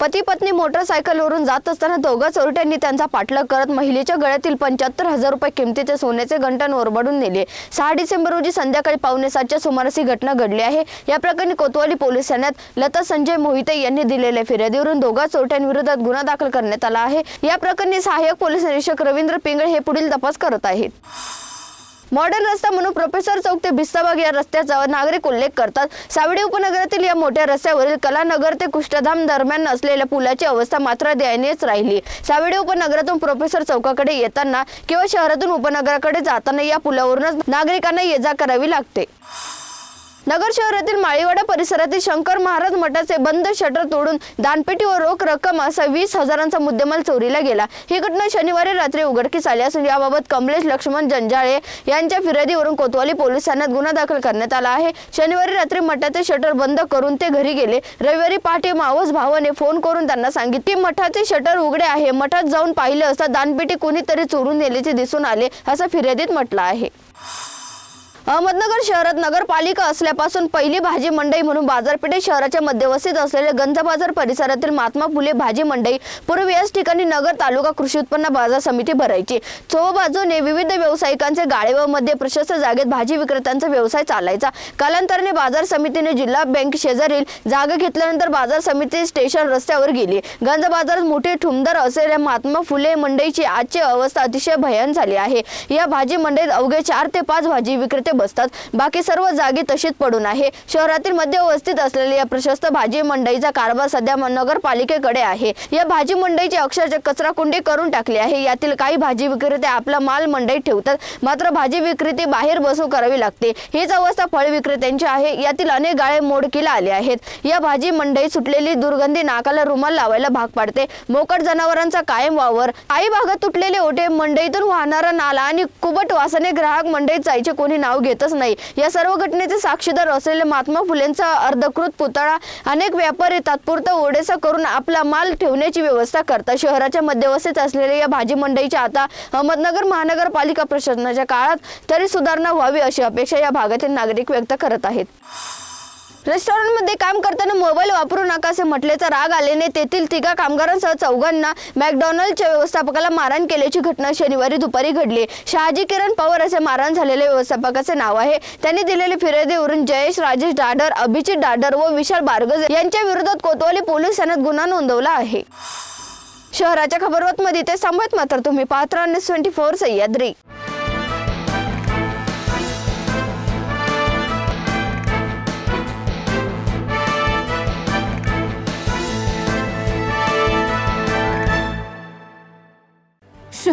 पती पत्नी मोटरसायकलवरून जात असताना दोघा चोरट्यांनी त्यांचा पाठलाग करत महिलेच्या गळ्यातील पंच्याहत्तर हजार रुपये किमतीचे सोन्याचे घंटण ओरबडून नेले. सहा डिसेंबर रोजी संध्याकाळी पावणे सातच्या सुमारास ही घटना घडली आहे. या प्रकरणी कोतवाली पोलीस ठाण्यात लता संजय मोहिते यांनी दिलेल्या फिर्यादीवरून दोघा चोरट्यांविरोधात गुन्हा दाखल करण्यात आला आहे. या प्रकरणी सहाय्यक पोलीस निरीक्षक रवींद्र पिंगळे हे पुढील तपास करत आहेत. मॉडेल रस्ता म्हणून प्रोफेसर चौक ते भिस्ताबाग या रस्त्याचा नागरिक उल्लेख करतात. सावडी उपनगरातील या मोठ्या रस्त्यावरील कलानगर ते कुष्ठधाम दरम्यान असलेल्या पुलाची अवस्था मात्र दयनीयच राहिली. सावडी उपनगरातून प्रोफेसर चौकाकडे येताना किंवा शहरातून उपनगराकडे जाताना या पुलावरूनच नागरिकांना ये जा करावी लागते. नगर शहरातील माळीवाडा परिसरातील शंकर महाराज मठाचे बंद शटर तोडून दानपेटी व रोख रक्कम असा वीस हजारांचा मुद्देमाल चोरीला गेला. ही घटना शनिवारी रात्री उघडकीस आली असून याबाबत कमलेश लक्ष्मण जंजाळे यांच्या फिर्यादीवरून कोतवाली पोलीस ठाण्यात गुन्हा दाखल करण्यात आला आहे. शनिवारी रात्री मठाचे शटर बंद करून ते घरी गेले. रविवारी पहाटे मावस भावाने फोन करून त्यांना सांगितले की मठाचे शटर उघडे आहे. मठात जाऊन पाहिले असता दानपेटी कोणीतरी चोरून नेल्याचे दिसून आले असं फिर्यादीत म्हटलं आहे. अहमदनगर शहरात नगरपालिका असल्यापासून पहिली भाजी मंडई म्हणून बाजारपेठे शहराच्या मध्यवस्तीत असलेले गंज बाजार परिसरातील महात्मा फुले भाजी मंडई. पूर्वी याच ठिकाणी नगर तालुका कृषी उत्पन्न बाजार समिती भरायची. चोबाजूने विविध व्यावसायिकांचे गाळे व मध्ये प्रशस्त जागेत भाजी विक्रेत्यांचा व्यवसाय चालायचा. कालांतराने बाजार समितीने जिल्हा बँक शेजारील जागा घेतल्यानंतर बाजार समिती स्टेशन रस्त्यावर गेली. गंज बाजारात मोठे ठुमदार असलेल्या महात्मा फुले मंडईची आजची अवस्था अतिशय भयान झाली आहे. या भाजी मंडईत अवघे चार ते पाच भाजी विक्रेते बसतात. बाकी सर्व जागी तशीच पडून आहे. शहरातील मध्यवस्थित असलेल्या या प्रशस्त भाजी मंडईचा कारभार सध्या म- नगरपालिकेकडे आहे. या भाजी मंडईची अक्षरशः कचरा कुंडी करून टाकली आहे. यातील काही भाजी विक्रेते आपला माल मंडईत ठेवतात. मात्र भाजी विक्रेते बाहेर बसू करावी लागते. हीच अवस्था फळ विक्रेत्यांची आहे. यातील अनेक गाळे मोडकीला आले आहेत. या भाजी मंडईत सुटलेली दुर्गंधी नाकाला रुमाल लावायला भाग पाडते. मोकट जनावरांचा कायम वावर. काही भागात तुटलेले ओटे मंडईतून वाहणारा नाला आणि कुबट वासाने ग्राहक मंडईत जायचे कोणी नाव घेतच नाही. या सर्व घटनेचे साक्षीदार असलेले महात्मा फुलेंचा अर्धकृत पुतळा अनेक व्यापारी तात्पुरता ओढेसा करून आपला माल ठेवण्याची व्यवस्था करतात. शहराच्या मध्यवस्थेत असलेल्या या भाजी मंडईच्या आता अहमदनगर महानगरपालिका प्रशासनाच्या काळात तरी सुधारणा व्हावी अशी अपेक्षा या भागातील नागरिक व्यक्त करत आहेत. रेस्टॉरंटमध्ये काम करताना मोबाईल वापरू नका असे म्हटल्याचा राग आल्याने तेथील तिघा कामगारांसह चौघांना मॅकडॉनल्डच्या व्यवस्थापकाला मारहाण केल्याची घटना शनिवारी दुपारी घडली. शहाजी किरण पवार असे मारहाण झालेल्या व्यवस्थापकाचे नाव आहे. त्यांनी दिलेल्या फिर्यादीवरून जयेश राजेश डाडर अभिजित डाडर व विशाल बारगज यांच्या विरोधात कोतवाली पोलीस ठाण्यात गुन्हा नोंदवला आहे. शहराच्या खबरबातमध्ये ते सांगत मात्र तुम्ही पात्र ट्वेंटी फोर सह्याद्री.